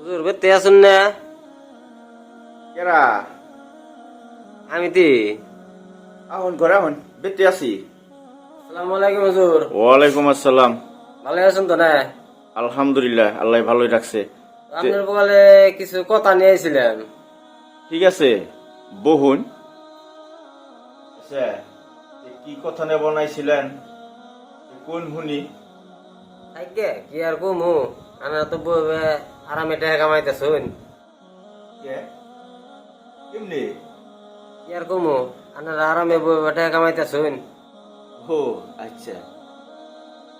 হুজুর বেতে আসুন না? কেরা? আমি তি। আহন ঘরে আহন বেতে আছি। আলাইকুম হুজুর। ওয়ালাইকুম আসসালাম। ভালো আছেন তো না? আলহামদুলিল্লাহ আল্লাহ ভালোই রাখছে। আপনার কিছু কথা নিয়ে ঠিক আছে। বহুন। আচ্ছা কি কথা নে বনাইছিলেন? কোন হুনি? থাকে কি আর কমু? আনা তো বইবে আরামে টাকা কামাইতেছুন কেমনি কি? আর কমু আনার আরামে টাকা কামাইতেছুন ও আচ্ছা।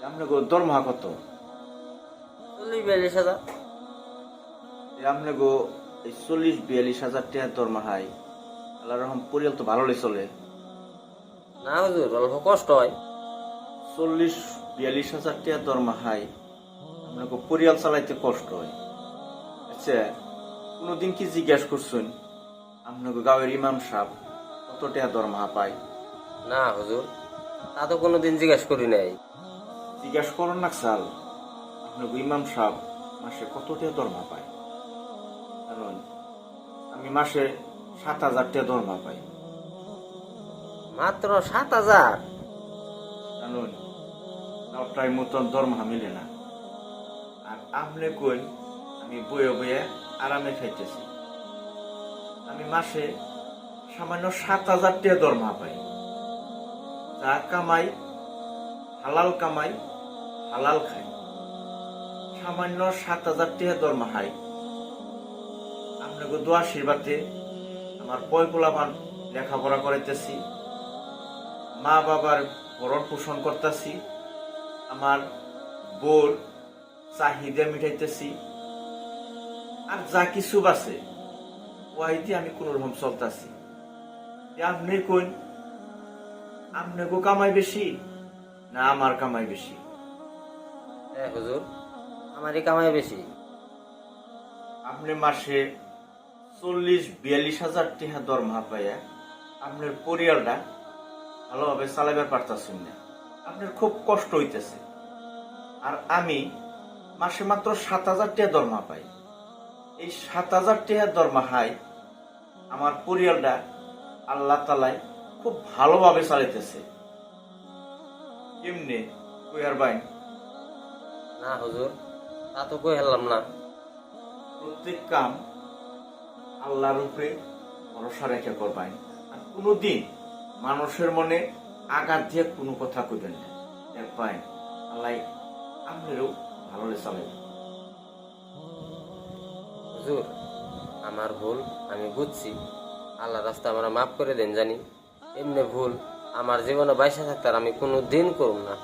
আমরা গো দরমহা কত? চল্লিশ বিয়াল্লিশ হাজার। আমরা গো এই চল্লিশ বিয়াল্লিশ হাজার টাকা দরমাহাই আল্লাহ রহম পরিয়াল তো ভালোই চলে। না হুজুর অল্প কষ্ট হয়। চল্লিশ বিয়াল্লিশ হাজার টাকা দরমাহাই আপনাকে পরিয়াল চালাইতে কষ্ট হয়। আচ্ছা কোনোদিন কি জিজ্ঞাসা করছেন? আপনাকে গাঁয়ের ইমাম সাহেব কত টাকা দরমাহা পায়? না হুজুর তা তো কোনোদিন জিজ্ঞেস করি নাই। জিজ্ঞাসা করুন না সাল আপনাকে ইমাম সাহেব মাসে কত টাকা দরমা পায়? কারণ আমি মাসে সাত হাজার টাকা দরমা পাই। মাত্র সাত হাজার? জানুন তার মতন দরমা মিলে না। আর আপনি কই আমি বয়ে বয়ে আরামে খাইতেছি। আমি মাসে সামান্য সাত হাজার টাকা দরমা পাই। যা কামাই, হালাল কামাই, হালাল খাই। সামান্য সাত হাজার টাকা দরমা খাই। আপনাকে দোয়া আশীর্বাদে আমার বই পোলাবান লেখাপড়া করাইতেছি। মা বাবার ভরণ পোষণ করতেছি। আমার বোর চাহিদা মিটাইতেছি। আর যা কিছু আছে ওয়াইতে আমি কোন রকম চলতেছি। আপনি কোন আপনি গো কামাই বেশি না আমার কামাই বেশি? হ্যাঁ হুজুর আমারই কামাই বেশি। আপনি মাসে চল্লিশ বিয়াল্লিশ হাজার টাকা দরমা পাইয়া আপনার পরিয়ালটা ভালোভাবে চালাইবার পারতেছেন না। আপনার খুব কষ্ট হইতেছে। আর আমি মাসে মাত্র সাত হাজার টাকা দরমা পাই। এই সাত হাজার টাকা দরমাহাই আমার পরিয়ালটা আল্লাহ তালায় খুব ভালোভাবে চালাইতেছে। কেমনে কইয়ার বাইন না হুজুর তা তো কই হেলাম না। প্রত্যেক কাম আল্লাহর উপরে ভরসা রেখে করবেন আর কোনোদিন মানুষের মনে আঘাত দিয়ে কোনো কথা কইবেন না। দেখবেন আল্লাহ আপনারও ভালো চালাইবেন হুজুর, আমার ভুল, আমি বুঝছি। আল্লাহ রাস্তা আমরা মাফ করে দেন জানি। এমনি ভুল, আমার জীবনে বাইসা থাকতে আর আমি কোনো দিন করুম না।